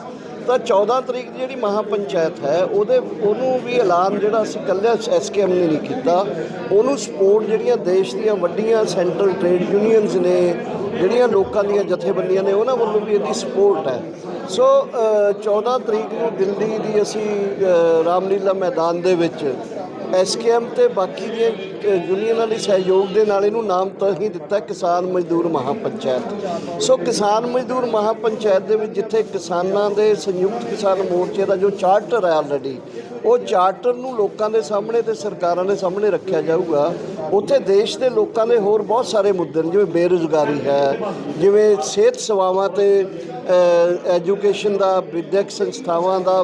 Speaker 9: ਤਾਂ 14 ਤਰੀਕ ਦੀ ਜਿਹੜੀ ਮਹਾਪੰਚਾਇਤ ਹੈ ਉਹਦੇ ਉਹਨੂੰ ਵੀ ਐਲਾਨ ਜਿਹੜਾ ਅਸੀਂ ਕੱਲਿਆ ਐਸਕੇਐਮ ਨੇ ਨਹੀਂ ਕੀਤਾ। ਉਹਨੂੰ ਸਪੋਰਟ ਜਿਹੜੀਆਂ ਦੇਸ਼ ਦੀਆਂ ਵੱਡੀਆਂ ਸੈਂਟਰਲ ਟ੍ਰੇਡ ਯੂਨੀਅਨਸ ਨੇ ਜਿਹੜੀਆਂ ਲੋਕਾਂ ਦੀਆਂ ਜਥੇਬੰਦੀਆਂ ਨੇ ਉਹਨਾਂ ਵੱਲੋਂ ਵੀ ਇਹਦੀ ਸਪੋਰਟ ਹੈ। ਸੋ ਅ, 14 ਤਰੀਕ ਨੂੰ ਦਿੱਲੀ ਦੀ ਅਸੀਂ ਰਾਮਲੀਲਾ ਮੈਦਾਨ ਦੇ ਵਿੱਚ ਐਸਕੇਐਮ ਤੇ ਬਾਕੀ ਦੀਆਂ ਯੂਨੀਅਨਾਂ ਦੇ ਸਹਿਯੋਗ ਦੇ ਨਾਲ ਇਹਨੂੰ ਨਾਮ ਤਾਂ ਹੀ ਦਿੱਤਾ ਕਿਸਾਨ ਮਜ਼ਦੂਰ ਮਹਾਪੰਚਾਇਤ। ਸੋ ਕਿਸਾਨ ਮਜ਼ਦੂਰ ਮਹਾਪੰਚਾਇਤ ਦੇ ਵਿੱਚ ਜਿੱਥੇ ਕਿਸਾਨਾਂ ਦੇ ਸੰਯੁਕਤ ਕਿਸਾਨ ਮੋਰਚੇ ਦਾ ਜੋ ਚਾਰਟਰ ਹੈ ਆਲਰੇਡੀ ਉਹ ਚਾਰਟਰ ਨੂੰ ਲੋਕਾਂ ਦੇ ਸਾਹਮਣੇ ਤੇ ਸਰਕਾਰਾਂ ਦੇ ਸਾਹਮਣੇ ਰੱਖਿਆ ਜਾਊਗਾ। ਉੱਥੇ ਦੇਸ਼ ਦੇ ਲੋਕਾਂ ਦੇ ਹੋਰ ਬਹੁਤ ਸਾਰੇ ਮੁੱਦੇ ਨੇ, ਜਿਵੇਂ ਬੇਰੁਜ਼ਗਾਰੀ ਹੈ, ਜਿਵੇਂ ਸਿਹਤ ਸੇਵਾਵਾਂ ਤੇ ਐਜੂਕੇਸ਼ਨ ਦਾ, ਵਿਦਿਅਕ ਸੰਸਥਾਵਾਂ ਦਾ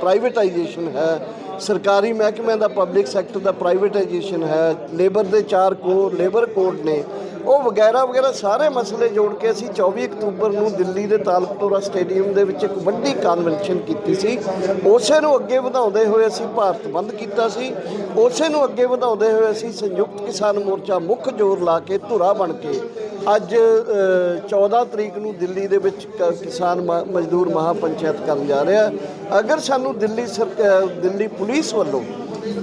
Speaker 9: ਪ੍ਰਾਈਵੇਟਾਈਜੇਸ਼ਨ ਹੈ ਸਰਕਾਰੀ ਮਹਿਕਮਿਆਂ ਦਾ ਪਬਲਿਕ ਸੈਕਟਰ ਦਾ ਪ੍ਰਾਈਵੇਟਾਈਜੇਸ਼ਨ ਹੈ ਲੇਬਰ ਦੇ ਚਾਰ ਕੋਰ ਲੇਬਰ ਕੋਡ ਨੇ। ਉਹ ਵਗੈਰਾ ਵਗੈਰਾ ਸਾਰੇ ਮਸਲੇ ਜੋੜ ਕੇ ਅਸੀਂ 24 ਅਕਤੂਬਰ ਨੂੰ ਦਿੱਲੀ ਦੇ ਤਾਲਕਟੋਰਾ ਸਟੇਡੀਅਮ ਦੇ ਵਿੱਚ ਇੱਕ ਵੱਡੀ ਕਨਵੈਨਸ਼ਨ ਕੀਤੀ ਸੀ। ਉਸੇ ਨੂੰ ਅੱਗੇ ਵਧਾਉਂਦੇ ਹੋਏ ਅਸੀਂ ਭਾਰਤ ਬੰਦ ਕੀਤਾ ਸੀ। ਉਸੇ ਨੂੰ ਅੱਗੇ ਵਧਾਉਂਦੇ ਹੋਏ ਅਸੀਂ ਸੰਯੁਕਤ ਕਿਸਾਨ ਮੋਰਚਾ ਮੁੱਖ ਜ਼ੋਰ ਲਾ ਕੇ ਧੁਰਾ ਬਣ ਕੇ ਅੱਜ ਅ, 14 ਤਰੀਕ ਨੂੰ ਦਿੱਲੀ ਦੇ ਵਿੱਚ ਕ- ਕਿਸਾਨ ਮ- ਮਜ਼ਦੂਰ ਮਹਾਪੰਚਾਇਤ ਕਰਨ ਜਾ ਰਿਹਾ ਅਗਰ ਸਾਨੂੰ ਦਿੱਲੀ ਸਰ ਦਿੱਲੀ ਪੁਲਿਸ ਵੱਲੋਂ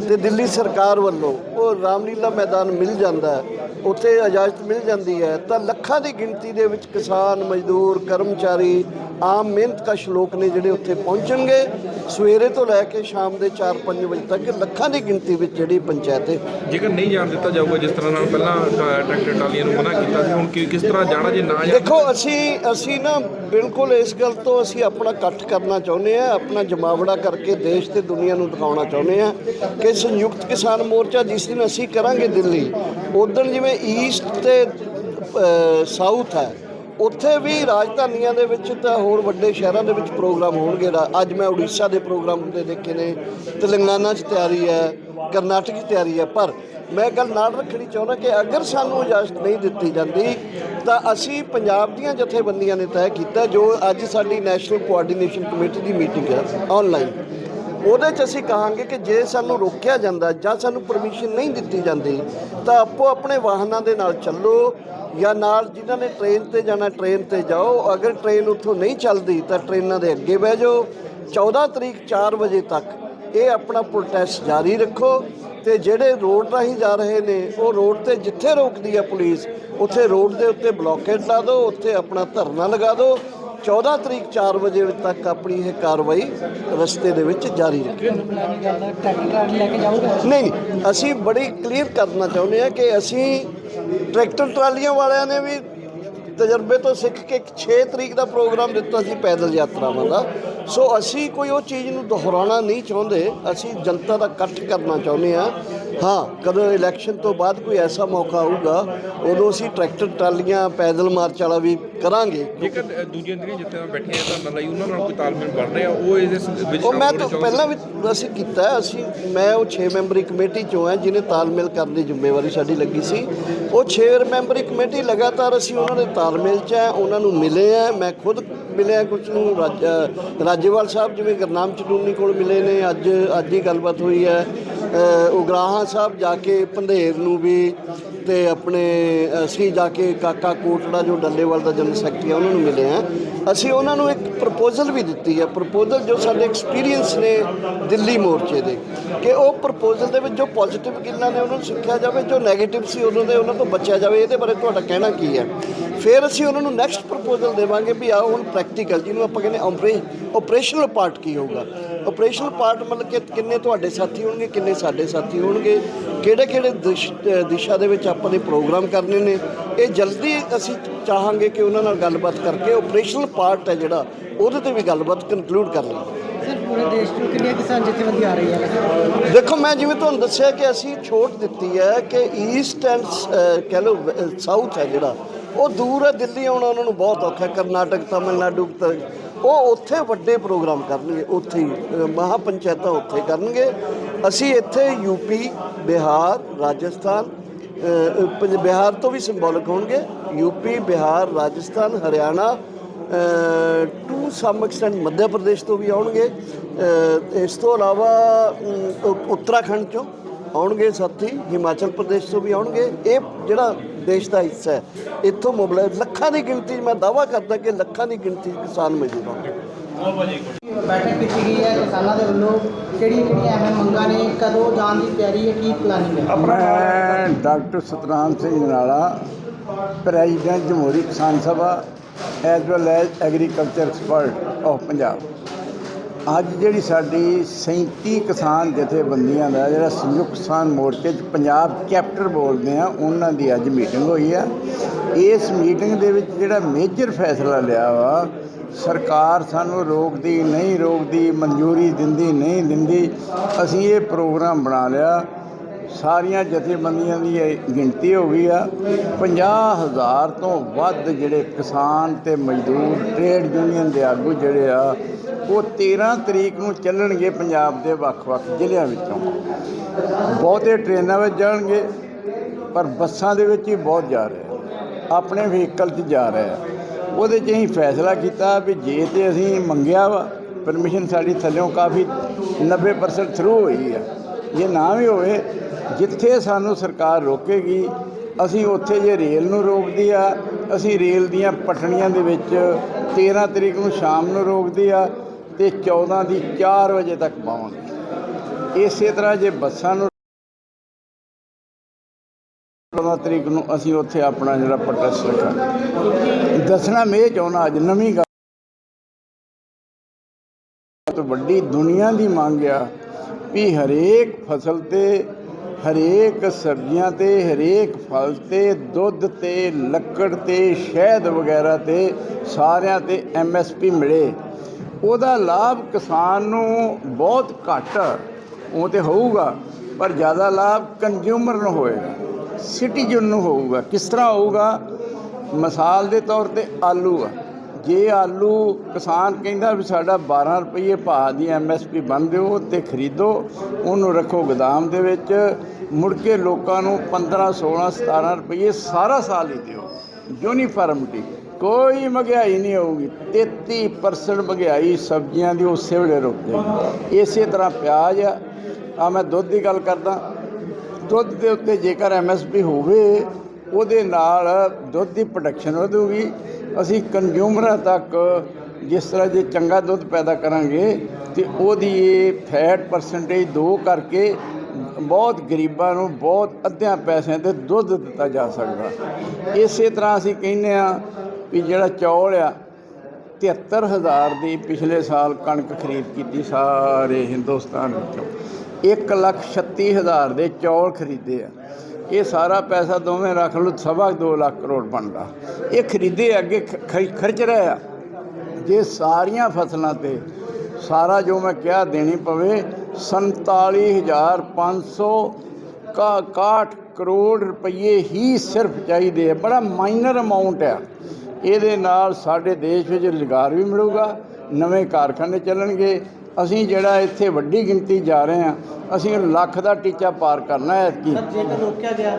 Speaker 9: ਤੇ ਦਿੱਲੀ ਸਰਕਾਰ ਵੱਲੋਂ ਉਹ ਰਾਮਲੀਲਾ ਮੈਦਾਨ ਮਿਲ ਜਾਂਦਾ ਉੱਥੇ ਇਜਾਜ਼ਤ ਮਿਲ ਜਾਂਦੀ ਹੈ ਤਾਂ ਲੱਖਾਂ ਦੀ ਗਿਣਤੀ ਦੇ ਵਿੱਚ ਕਿਸਾਨ ਮਜ਼ਦੂਰ ਕਰਮਚਾਰੀ ਆਮ ਮਿਹਨਤਕਸ਼ ਲੋਕ ਨੇ ਜਿਹੜੇ ਉੱਥੇ ਪਹੁੰਚਣਗੇ। ਸਵੇਰੇ ਤੋਂ ਲੈ ਕੇ ਸ਼ਾਮ ਦੇ 4-5 ਵਜੇ ਤੱਕ ਲੱਖਾਂ ਦੀ ਗਿਣਤੀ ਵਿੱਚ ਜਿਹੜੀ ਪੰਚਾਇਤ ਹੈ।
Speaker 10: ਜੇਕਰ ਨਹੀਂ ਜਾਣ ਦਿੱਤਾ ਜਾਊਗਾ ਜਿਸ ਤਰ੍ਹਾਂ ਨਾਲ ਪਹਿਲਾਂ ਟਰੈਕਟਰ ਟਰਾਲੀਆਂ ਨੂੰ ਮਨਾ ਕੀਤਾ ਸੀ ਹੁਣ ਕਿਸ ਤਰ੍ਹਾਂ ਜਾਣਾ ਜੇ ਨਾ
Speaker 9: ਦੇਖੋ ਅਸੀਂ ਅਸੀਂ ਨਾ ਬਿਲਕੁਲ, ਇਸ ਗੱਲ ਤੋਂ ਅਸੀਂ ਆਪਣਾ ਇਕੱਠ ਕਰਨਾ ਚਾਹੁੰਦੇ ਆ ਆਪਣਾ ਜਮਾਵੜਾ ਕਰਕੇ ਦੇਸ਼ ਤੇ ਦੁਨੀਆ ਨੂੰ ਦਿਖਾਉਣਾ ਚਾਹੁੰਦੇ ਆ ਕਿ ਸੰਯੁਕਤ ਕਿਸਾਨ ਮੋਰਚਾ ਜਿਸ ਦਿਨ ਅਸੀਂ ਕਰਾਂਗੇ ਦਿੱਲੀ ਉਦੋਂ ਜਿਵੇਂ ਈਸਟ ਤੇ ਸਾਊਥ ਹੈ, ਉੱਥੇ ਵੀ ਰਾਜਧਾਨੀਆਂ ਦੇ ਵਿੱਚ ਤਾਂ ਹੋਰ ਵੱਡੇ ਸ਼ਹਿਰਾਂ ਦੇ ਵਿੱਚ ਪ੍ਰੋਗਰਾਮ ਹੋਣਗੇ। ਰਾ- ਅੱਜ ਮੈਂ ਉੜੀਸਾ ਦੇ ਪ੍ਰੋਗਰਾਮ ਹੁੰਦੇ ਦੇਖੇ ਨੇ, ਤੇਲੰਗਾਨਾ 'ਚ ਤਿਆਰੀ ਹੈ, ਕਰਨਾਟਕ 'ਚ ਤਿਆਰੀ ਹੈ, ਪਰ ਮੈਂ ਗੱਲ ਨਾਲ ਰੱਖਣੀ ਚਾਹੁੰਦਾ ਕਿ ਅਗਰ ਸਾਨੂੰ ਇਜਾਜ਼ਤ ਨਹੀਂ ਦਿੱਤੀ ਜਾਂਦੀ, ਤਾਂ ਅਸੀਂ ਪੰਜਾਬ ਦੀਆਂ ਜਥੇਬੰਦੀਆਂ ਨੇ ਤੈਅ ਕੀਤਾ, ਜੋ ਅੱਜ ਸਾਡੀ ਨੈਸ਼ਨਲ ਕੋਆਰਡੀਨੇਸ਼ਨ ਕਮੇਟੀ ਦੀ ਮੀਟਿੰਗ ਹੈ ਆਨਲਾਈਨ ਉਹਦੇ 'ਚ ਅਸੀਂ ਕਹਾਂਗੇ ਕਿ ਜੇ ਸਾਨੂੰ ਰੋਕਿਆ ਜਾਂਦਾ, ਜਾਂ ਸਾਨੂੰ ਪਰਮਿਸ਼ਨ ਨਹੀਂ ਦਿੱਤੀ ਜਾਂਦੀ, ਤਾਂ ਆਪੋ ਆਪਣੇ ਵਾਹਨਾਂ ਦੇ ਨਾਲ ਚੱਲੋ, ਜਾਂ ਨਾਲ ਜਿਨ੍ਹਾਂ ਨੇ ਟ੍ਰੇਨ ਤੇ ਜਾਣਾ ਟ੍ਰੇਨ ਤੇ ਜਾਓ। ਅਗਰ ਟ੍ਰੇਨ ਉੱਥੋਂ ਨਹੀਂ ਚੱਲਦੀ, ਤਾਂ ਟ੍ਰੇਨਾਂ ਦੇ ਅੱਗੇ ਬਹਿ ਜਾਓ। 14 ਤਰੀਕ 4 ਵਜੇ ਤੱਕ ਇਹ ਆਪਣਾ ਪ੍ਰੋਟੈਸਟ ਜਾਰੀ ਰੱਖੋ। ਤੇ ਜਿਹੜੇ ਰੋਡ ਰਾਹੀਂ ਜਾ ਰਹੇ ਨੇ, ਉਹ ਰੋਡ ਤੇ ਜਿੱਥੇ ਰੋਕਦੀ ਹੈ ਪੁਲਿਸ, ਉੱਥੇ ਰੋਡ ਦੇ ਉੱਤੇ ਬਲੌਕੇਟ ਲਾ ਦਿਓ ਉੱਥੇ ਆਪਣਾ ਧਰਨਾ ਲਗਾ ਦਿਓ 14 ਤਰੀਕ 4 ਵਜੇ ਤੱਕ ਆਪਣੀ ਇਹ ਕਾਰਵਾਈ ਰਸਤੇ ਦੇ ਵਿੱਚ ਜਾਰੀ ਰੱਖੀ। ਨਹੀਂ, ਅਸੀਂ ਬੜੀ ਕਲੀਅਰ ਕਰਨਾ ਚਾਹੁੰਦੇ ਹਾਂ ਕਿ ਅਸੀਂ ਟਰੈਕਟਰ ਟਰਾਲੀਆਂ ਵਾਲਿਆਂ ਨੇ ਵੀ ਤਜਰਬੇ ਤੋਂ ਸਿੱਖ ਕੇ 6 ਤਰੀਕ ਦਾ ਪ੍ਰੋਗਰਾਮ ਦਿੱਤਾ ਸੀ ਪੈਦਲ ਯਾਤਰਾਵਾਂ ਦਾ। ਸੋ ਅਸੀਂ ਕੋਈ ਉਹ ਚੀਜ਼ ਨੂੰ ਦੁਹਰਾਉਣਾ ਨਹੀਂ ਚਾਹੁੰਦੇ, ਅਸੀਂ ਜਨਤਾ ਦਾ ਇਕੱਠ ਕਰਨਾ ਚਾਹੁੰਦੇ ਹਾਂ। ਹਾਂ ਕਦੋਂ ਇਲੈਕਸ਼ਨ ਤੋਂ ਬਾਅਦ ਕੋਈ ਐਸਾ ਮੌਕਾ ਆਊਗਾ ਉਦੋਂ ਅਸੀਂ ਟਰੈਕਟਰ ਟਰਾਲੀਆਂ ਪੈਦਲ ਮਾਰਚ ਵਾਲਾ ਵੀ ਕਰਾਂਗੇ।
Speaker 10: ਜੇਕਰ ਦੂਜੀਆਂ ਜਿਹੜੀਆਂ ਜਿੱਥੇ ਬੈਠੇ ਆ ਧਰਨਾ ਲਈ ਉਹਨਾਂ ਨਾਲ ਕੋਈ ਤਾਲਮੇਲ ਬਣ ਰਿਹਾ ਉਹ ਇਸ ਵਿੱਚ
Speaker 9: ਉਹ ਮੈਂ ਤਾਂ ਪਹਿਲਾਂ ਵੀ ਅਸੀਂ ਕੀਤਾ ਅਸੀਂ ਮੈਂ ਉਹ 6 ਮੈਂਬਰੀ ਕਮੇਟੀ ਚੋਂ ਹਾਂ ਜਿਹਨੇ ਤਾਲਮੇਲ ਕਰਨ ਦੀ ਜ਼ਿੰਮੇਵਾਰੀ ਸਾਡੀ ਲੱਗੀ ਸੀ। ਉਹ 6 ਮੈਂਬਰੀ ਕਮੇਟੀ ਲਗਾਤਾਰ ਅਸੀਂ ਉਹਨਾਂ ਦੇ ਤਾਲਮੇਲ 'ਚ ਹੈ ਉਹਨਾਂ ਨੂੰ ਮਿਲੇ ਆ ਮੈਂ ਖੁਦ ਮਿਲਿਆ ਕੁਝ ਨੂੰ? ਰਾਜ- ਅ, ਰਾਜੇਵਾਲ ਸਾਹਿਬ ਜਿਵੇਂ ਗੁਰਨਾਮ ਚਟੂਨੀ ਕੋਲ ਮਿਲੇ ਨੇ ਅੱਜ ਅੱਜ ਹੀ ਗੱਲਬਾਤ ਹੋਈ ਹੈ। ਅ, ਉਗਰਾਹਾਂ ਸਾਹਿਬ ਜਾ ਕੇ ਪੰਧੇਰ ਨੂੰ ਵੀ ਤੇ ਆਪਣੇ ਅਸੀਂ ਜਾ ਕੇ ਕਾਕਾ ਕੋਟੜਾ ਜੋ ਡੱਲੇਵਾਲ ਦਾ ਜਨਰਲ ਸੈਕਟਰੀ ਆ, ਉਹਨਾਂ ਨੂੰ ਮਿਲੇ ਆ। ਅਸੀਂ ਉਹਨਾਂ ਨੂੰ ਇੱਕ ਪ੍ਰਪੋਜ਼ਲ ਵੀ ਦਿੱਤੀ ਹੈ ਪ੍ਰਪੋਜ਼ਲ ਜੋ ਸਾਡੇ ਐਕਸਪੀਰੀਅੰਸ ਨੇ ਦਿੱਲੀ ਮੋਰਚੇ ਦੇ, ਕਿ ਉਹ ਪ੍ਰਪੋਜ਼ਲ ਦੇ ਵਿੱਚ ਜੋ ਪੋਜ਼ਿਟਿਵ ਗੱਲਾਂ ਨੇ, ਉਹਨਾਂ ਨੂੰ ਸਿੱਖਿਆ ਜਾਵੇ, ਜੋ 네ਗੇਟਿਵ ਸੀ ਉਹਨਾਂ ਦੇ, ਉਹਨਾਂ ਤੋਂ ਬਚਿਆ ਜਾਵੇ, ਇਹਦੇ ਬਾਰੇ ਤੁਹਾਡਾ ਕਹਿਣਾ ਕੀ ਹੈ ਫਿਰ ਅਸੀਂ ਉਹਨਾਂ ਨੂੰ ਨੈਕਸਟ ਪ੍ਰਪੋਜ਼ਲ ਦੇਵਾਂਗੇ ਵੀ ਆਓ ਹੁਣ ਪ੍ਰੈਕਟੀਕਲ ਜਿਹਨੂੰ ਆਪਾਂ ਕਹਿੰਦੇ ਆਪਰੇਸ਼ਨਲ ਪਾਰਟ ਕੀ ਹੋਊਗਾ। ਆਪਰੇਸ਼ਨਲ ਪਾਰਟ ਮਤਲਬ ਕਿ ਕਿੰਨੇ ਤੁਹਾਡੇ ਸਾਥੀ ਹੋਣਗੇ ਕਿੰਨੇ ਸਾਡੇ ਸਾਥੀ ਹੋਣਗੇ? ਕਿਹੜੇ ਕਿਹੜੇ ਦਿਸ਼ਾ ਦੇ ਵਿੱਚ ਆਪਾਂ ਨੇ ਪ੍ਰੋਗਰਾਮ ਕਰਨੇ ਨੇ? ਇਹ ਜਲਦੀ ਅਸੀਂ ਚਾਹਾਂਗੇ ਕਿ ਉਹਨਾਂ ਨਾਲ ਗੱਲਬਾਤ ਕਰਕੇ ਆਪਰੇਸ਼ਨਲ ਪਾਰਟ ਹੈ ਜਿਹੜਾ ਉਹਦੇ ਤੇ ਵੀ ਗੱਲਬਾਤ ਕਨਕਲੂਡ ਕਰ ਲਈਏ।
Speaker 11: ਸਰ ਪੂਰੇ ਦੇਸ਼ ਤੋਂ ਕਿੰਨੀਆਂ ਕਿਸਾਨ ਜਥੇਬੰਦੀਆਂ ਆ ਰਹੀ ਹੈ?
Speaker 9: ਦੇਖੋ ਮੈਂ ਜਿਵੇਂ ਤੁਹਾਨੂੰ ਦੱਸਿਆ ਕਿ ਅਸੀਂ ਛੋਟ ਦਿੱਤੀ ਹੈ ਕਿ ਈਸਟ ਐਂਡ ਕਹਿ ਲਓ ਸਾਊਥ ਹੈ ਜਿਹੜਾ। ਉਹ ਦੂਰ ਹੈ ਦਿੱਲੀ ਆਉਣਾ ਉਹਨਾਂ ਨੂੰ ਬਹੁਤ ਔਖਾ ਕਰਨਾਟਕ ਤਮਿਲਨਾਡੂ ਤ- ਉਹ ਉੱਥੇ ਵੱਡੇ ਪ੍ਰੋਗਰਾਮ ਕਰਨਗੇ ਉੱਥੇ ਹੀ ਅ, ਮਹਾ ਪੰਚਾਇਤਾਂ ਉੱਥੇ ਕਰਨਗੇ। ਅਸੀਂ ਇੱਥੇ ਯੂਪੀ ਬਿਹਾਰ ਰਾਜਸਥਾਨ ਪੰਜ- ਬਿਹਾਰ ਤੋਂ ਵੀ ਸਿੰਬੋਲਿਕ ਹੋਣਗੇ। UP Bihar Rajasthan Haryana to some extent Madhya Pradesh ਤੋਂ ਵੀ ਆਉਣਗੇ। ਇਸ ਤੋਂ ਇਲਾਵਾ ਉੱਤਰਾਖੰਡ ਚੋਂ ਆਉਣਗੇ ਸਾਥੀ ਹਿਮਾਚਲ ਪ੍ਰਦੇਸ਼ ਤੋਂ ਵੀ ਆਉਣਗੇ। ਇਹ ਜਿਹੜਾ ਦੇਸ਼ ਦਾ ਹਿੱਸਾ ਹੈ ਇੱਥੋਂ ਮੋਬਲਾਈਜ਼ ਲੱਖਾਂ ਦੀ ਗਿਣਤੀ 'ਚ ਮੈਂ ਦਾਵਾ ਕਰਦਾ ਕਿ ਲੱਖਾਂ ਦੀ ਗਿਣਤੀ 'ਚ ਕਿਸਾਨ ਮੌਜੂਦ ਹੋਣਗੇ।
Speaker 11: ਬੈਠਕ ਕੀਤੀ ਗਈ ਹੈ ਕਿਸਾਨਾਂ ਦੇ ਵੱਲੋਂ। ਕਿਹੜੀਆਂ ਕਿਹੜੀਆਂ ਅਹਿਮ ਮੰਗਾਂ ਨੇ ਕਦੋਂ ਜਾਣ ਦੀ ਤਿਆਰੀ ਹੈ ਕੀ ਪਲਾਨਿੰਗ ਹੈ?
Speaker 12: ਮੈਂ ਡਾਕਟਰ ਸਤਨਾਮ ਸਿੰਘ ਨਾਲਾ president Jamhoori Kisan Sabha as well as agriculture expert of Punjab ਅੱਜ ਜਿਹੜੀ ਸਾਡੀ 37 ਕਿਸਾਨ ਜਥੇਬੰਦੀਆਂ ਦਾ ਜਿਹੜਾ ਸੰਯੁਕਤ ਕਿਸਾਨ ਮੋਰਚੇ 'ਚ ਪੰਜਾਬ ਚੈਪਟਰ ਬੋਲਦੇ ਆ, ਉਹਨਾਂ ਦੀ ਅੱਜ ਮੀਟਿੰਗ ਹੋਈ ਆ। ਇਸ ਮੀਟਿੰਗ ਦੇ ਵਿੱਚ ਜਿਹੜਾ ਮੇਜਰ ਫੈਸਲਾ ਲਿਆ ਵਾ, ਸਰਕਾਰ ਸਾਨੂੰ ਰੋਕਦੀ, ਨਹੀਂ ਰੋਕਦੀ, ਮਨਜ਼ੂਰੀ ਦਿੰਦੀ, ਨਹੀਂ ਦਿੰਦੀ, ਅਸੀਂ ਇਹ ਪ੍ਰੋਗਰਾਮ ਬਣਾ ਲਿਆ। ਸਾਰੀਆਂ ਜਥੇਬੰਦੀਆਂ ਦੀ ਇਹ ਗਿਣਤੀ ਹੋ ਗਈ ਆ। 50000 ਤੋਂ ਵੱਧ ਜਿਹੜੇ ਕਿਸਾਨ ਤੇ ਮਜ਼ਦੂਰ, ਟ੍ਰੇਡ ਯੂਨੀਅਨ ਦੇ ਆਗੂ ਜਿਹੜੇ ਆ ਉਹ 13 ਤਰੀਕ ਨੂੰ ਚੱਲਣਗੇ ਪੰਜਾਬ ਦੇ ਵੱਖ-ਵੱਖ ਜ਼ਿਲ੍ਹਿਆਂ ਵਿੱਚੋਂ। ਬਹੁਤੇ ਟ੍ਰੇਨਾਂ ਵਿੱਚ ਜਾਣਗੇ, ਪਰ ਬੱਸਾਂ ਦੇ ਵਿੱਚ ਹੀ ਬਹੁਤ ਜਾ ਰਹੇ ਆ। ਆਪਣੇ ਵਹੀਕਲ 'ਚ ਜਾ ਰਹੇ ਆ। ਉਹਦੇ 'ਚ ਅਸੀਂ ਫੈਸਲਾ ਕੀਤਾ ਵੀ ਜੇ ਤੇ ਅਸੀਂ ਮੰਗਿਆ ਵਾ ਪਰਮਿਸ਼ਨ ਸਾਡੀ ਥੱਲਿਓਂ ਕਾਫੀ 90% ਥਰੂ ਹੋਈ ਆ। ਜੇ ਨਾ ਵੀ ਹੋਵੇ, ਜਿੱਥੇ ਸਾਨੂੰ ਸਰਕਾਰ ਰੋਕੇਗੀ, ਅਸੀਂ ਉੱਥੇ ਜੇ ਰੇਲ ਨੂੰ ਰੋਕਦੀ ਆ, ਅਸੀਂ ਰੇਲ ਦੀਆਂ ਪਟੜੀਆਂ ਦੇ ਵਿੱਚ 13 ਤਰੀਕ ਨੂੰ ਸ਼ਾਮ ਨੂੰ ਰੋਕਦੀ ਆ ਤੇ 14 ਦੀ 4 ਵਜੇ ਤੱਕ ਪਾਵਾਂਗੇ ਇਸੇ ਤਰ੍ਹਾਂ ਜੇ ਬੱਸਾਂ ਨੂੰ 14 ਤਰੀਕ ਨੂੰ ਅਸੀਂ ਉੱਥੇ ਆਪਣਾ ਜਿਹੜਾ ਪ੍ਰੋਟੈਸਟ ਰੱਖਾਂਗੇ। ਦੱਸਣਾ ਮੈਂ ਚਾਹੁੰਦਾ ਅੱਜ ਨਵੀਂ ਗੱਲ ਤੋਂ ਵੱਡੀ ਦੁਨੀਆ ਦੀ ਮੰਗ ਆ ਵੀ ਹਰੇਕ ਫਸਲ ਤੇ, ਹਰੇਕ ਸਬਜ਼ੀਆਂ ਤੇ, ਹਰੇਕ ਫਲ ਤੇ, ਦੁੱਧ ਤੇ, ਲੱਕੜ ਤੇ, ਸ਼ਹਿਦ ਵਗੈਰਾ ਤੇ ਸਾਰਿਆਂ ਤੇ ਐਮਐਸਪੀ ਮਿਲੇ। ਉਹਦਾ ਲਾਭ ਕਿਸਾਨ ਨੂੰ ਬਹੁਤ ਘੱਟ ਉਹ ਤੇ ਹੋਊਗਾ, ਪਰ ਜ਼ਿਆਦਾ ਲਾਭ ਕੰਜ਼ਿਊਮਰ ਨੂੰ ਹੋਏਗਾ ਸਿਟੀਜ਼ਨ ਨੂੰ ਹੋਊਗਾ। ਕਿਸ ਤਰ੍ਹਾਂ ਹੋਊਗਾ? ਮਿਸਾਲ ਦੇ ਤੌਰ ਤੇ ਆਲੂ ਆ। ਜੇ ਆਲੂ ਕਿਸਾਨ ਕਹਿੰਦਾ ਵੀ ਸਾਡਾ 12 ਰੁਪਏ ਭਾਅ ਦੀ ਐਮਐਸਪੀ ਬੰਨ ਦਿਓ ਤੇ ਖਰੀਦੋ, ਉਹਨੂੰ ਰੱਖੋ ਗੋਦਾਮ ਦੇ ਵਿੱਚ। ਮੁੜ ਕੇ ਲੋਕਾਂ ਨੂੰ 15 16 17 ਰੁਪਏ ਸਾਰਾ ਸਾਲ ਹੀ ਦਿਓ। ਯੂਨੀਫਾਰਮਟੀ ਕੋਈ ਮਹਿੰਗਾਈ ਨਹੀਂ ਹੋਊਗੀ। 33% ਮਹਿੰਗਾਈ ਸਬਜ਼ੀਆਂ ਦੀ ਉਸੇ ਵੇਲੇ ਰੁਕ ਜਾਏਗੀ ਇਸੇ ਤਰ੍ਹਾਂ ਪਿਆਜ਼ ਆ। ਆ ਮੈਂ ਦੁੱਧ ਦੀ ਗੱਲ ਕਰਦਾ। ਦੁੱਧ ਦੇ ਉੱਤੇ ਜੇਕਰ ਐਮਐਸਪੀ ਹੋਵੇ, ਉਹਦੇ ਨਾਲ ਦੁੱਧ ਦੀ ਪ੍ਰੋਡਕਸ਼ਨ ਵਧੂਗੀ। ਅਸੀਂ ਕੰਜ਼ਿਊਮਰਾਂ ਤੱਕ ਜਿਸ ਤਰ੍ਹਾਂ ਜੇ ਚੰਗਾ ਦੁੱਧ ਪੈਦਾ ਕਰਾਂਗੇ ਤੇ ਉਹਦੀ ਇਹ ਫੈਟ ਪਰਸੈਂਟੇਜ ਦੋ ਕਰਕੇ ਬਹੁਤ ਗਰੀਬਾਂ ਨੂੰ ਬਹੁਤ ਅੱਧਿਆਂ ਪੈਸਿਆਂ ਤੇ ਦੁੱਧ ਦਿੱਤਾ ਜਾ ਸਕਦਾ। ਇਸੇ ਤਰ੍ਹਾਂ ਅਸੀਂ ਕਹਿੰਦੇ ਆ ਵੀ ਜਿਹੜਾ ਚੌਲ ਆ 73000 ਦੀ ਪਿਛਲੇ ਸਾਲ ਕਣਕ ਖਰੀਦ ਕੀਤੀ ਸਾਰੇ ਹਿੰਦੁਸਤਾਨ ਵਿੱਚੋਂ। 1 ਲੱਖ 36 ਹਜ਼ਾਰ ਦੇ ਚੌਲ ਖਰੀਦੇ ਆ। ਇਹ ਸਾਰਾ ਪੈਸਾ ਦੋਵੇਂ ਰੱਖ ਲਓ, ਸਵਾ 2 ਲੱਖ ਕਰੋੜ ਬਣਦਾ। ਇਹ ਖਰੀਦੇ ਅੱਗੇ ਖ- ਖਰਚ ਰਿਹਾ ਆ। ਜੇ ਸਾਰੀਆਂ ਫਸਲਾਂ ਤੇ ਸਾਰਾ ਜੋ ਮੈਂ ਕਿਹਾ ਦੇਣੀ ਪਵੇ 47500 ਕਾ 61 ਕਰੋੜ ਰੁਪਏ ਹੀ ਸਿਰਫ ਚਾਹੀਦੇ ਆ। ਬੜਾ ਮਾਈਨਰ ਅਮਾਉਂਟ ਆ। ਇਹਦੇ ਨਾਲ ਸਾਡੇ ਦੇਸ਼ ਵਿੱਚ ਰੁਜ਼ਗਾਰ ਵੀ ਮਿਲੂਗਾ, ਨਵੇਂ ਕਾਰਖਾਨੇ ਚੱਲਣਗੇ ਅਸੀਂ ਜਿਹੜਾ ਇੱਥੇ ਵੱਡੀ ਗਿਣਤੀ ਜਾ ਰਹੇ ਹਾਂ ਅਸੀਂ ਲੱਖ ਦਾ ਟੀਚਾ ਪਾਰ ਕਰਨਾ ਹੈ
Speaker 11: ਜੇਕਰ ਰੋਕਿਆ ਗਿਆ।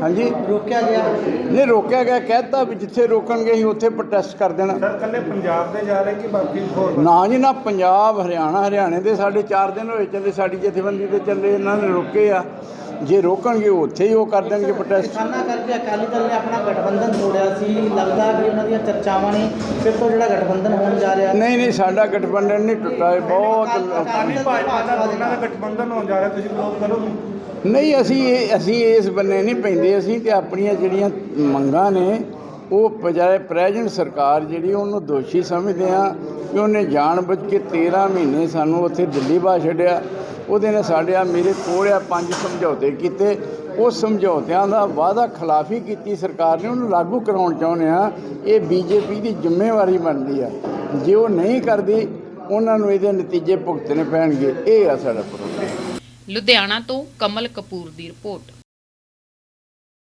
Speaker 12: ਹਾਂਜੀ?
Speaker 11: ਰੋਕਿਆ ਗਿਆ।
Speaker 12: ਨਹੀਂ ਰੋਕਿਆ ਗਿਆ ਕਹਿਤਾ ਵੀ ਜਿੱਥੇ ਰੋਕਣਗੇ ਅਸੀਂ ਉੱਥੇ ਪ੍ਰੋਟੈਸਟ ਕਰ ਦੇਣਾ।
Speaker 3: ਸਰ ਕੱਲੇ ਪੰਜਾਬ ਦੇ ਜਾ ਰਹੇ ਕਿ ਬਾਕੀ ਹੋਰ?
Speaker 12: ਨਾ ਜੀ ਨਾ ਪੰਜਾਬ ਹਰਿਆਣਾ ਹਰਿਆਣੇ ਦੇ ਸਾਡੇ 4 ਦਿਨ ਹੋਏ ਚੱਲੇ ਸਾਡੀ ਜਥੇਬੰਦੀ ਤੇ ਚੱਲੇ ਇਹਨਾਂ ਨੇ ਰੋਕੇ ਆ। ਜੇ ਰੋਕਣਗੇ ਉੱਥੇ ਹੀ ਉਹ ਕਰ ਦੇਣਗੇ ਪ੍ਰੋਟੈਸਟ
Speaker 11: ਕਿਸਾਨਾਂ ਕਰਕੇ ਅਕਾਲੀ ਦਲ ਨੇ ਆਪਣਾ ਗਠਬੰਧਨ ਤੋੜਿਆ ਸੀ। ਲੱਗਦਾ ਕਿ ਉਹਨਾਂ ਦੀਆਂ ਚਰਚਾਵਾਂ ਨੇ ਫਿਰ ਤੋਂ ਜਿਹੜਾ ਗਠਬੰਧਨ ਹੋਣ ਜਾ ਰਿਹਾ।
Speaker 12: ਨਹੀਂ ਨਹੀਂ ਸਾਡਾ ਗਠਬੰਧਨ ਨਹੀਂ ਟੁੱਟਾ ਇਹ ਬਹੁਤ
Speaker 11: ਅਕਾਲੀ ਦਲ ਤੇ ਭਾਜਪਾ ਦੇ ਨਾਲ।
Speaker 3: ਗਠਬੰਧਨ ਹੋਣ ਜਾ ਰਿਹਾ ਤੁਸੀਂ ਵਿਰੋਧ ਕਰੋਗੇ
Speaker 12: ਨਹੀਂ ਅਸੀਂ ਇਹ ਅਸੀਂ ਇਸ ਬੰਨੇ ਨਹੀਂ ਪੈਂਦੇ ਅਸੀਂ ਤੇ ਆਪਣੀਆਂ ਜਿਹੜੀਆਂ ਮੰਗਾਂ ਨੇ ਉਹ ਬਜਾਏ ਪ੍ਰੈਜ਼ੈਂਟ ਸਰਕਾਰ ਜਿਹੜੀ, ਉਹਨੂੰ ਦੋਸ਼ੀ ਸਮਝਦੇ ਆ ਕਿ ਉਹਨੇ ਜਾਣਬੁੱਝ ਕੇ 13 ਮਹੀਨੇ ਸਾਨੂੰ ਉੱਥੇ ਦਿੱਲੀ ਬਾ ਛੱਡਿਆ। ਉਹਦੇ ਨੇ ਸਾਡੇ ਆ ਮੇਰੇ ਕੋਲ ਆ ਪੰਜ ਸਮਝੌਤੇ ਕੀਤੇ। ਉਹ ਸਮਝੌਤਿਆਂ ਦਾ ਵਾਅਦਾ ਖਿਲਾਫੀ ਕੀਤੀ ਸਰਕਾਰ ਨੇ, ਉਹਨੂੰ ਲਾਗੂ ਕਰਾਉਣ ਚਾਹੁੰਦੇ ਆ ਇਹ ਬੀਜੇਪੀ ਦੀ ਜ਼ਿੰਮੇਵਾਰੀ ਬਣਦੀ ਆ। ਜੇ ਉਹ ਨਹੀਂ ਕਰਦੀ, ਉਹਨਾਂ ਨੂੰ ਇਹਦੇ ਨਤੀਜੇ ਭੁਗਤਣੇ ਪੈਣਗੇ। ਇਹ ਆ ਸਾਡਾ ਪ੍ਰੋਗਰਾਮ।
Speaker 1: ਲੁਧਿਆਣਾ ਤੋਂ ਕਮਲ ਕਪੂਰ ਦੀ ਰਿਪੋਰਟ।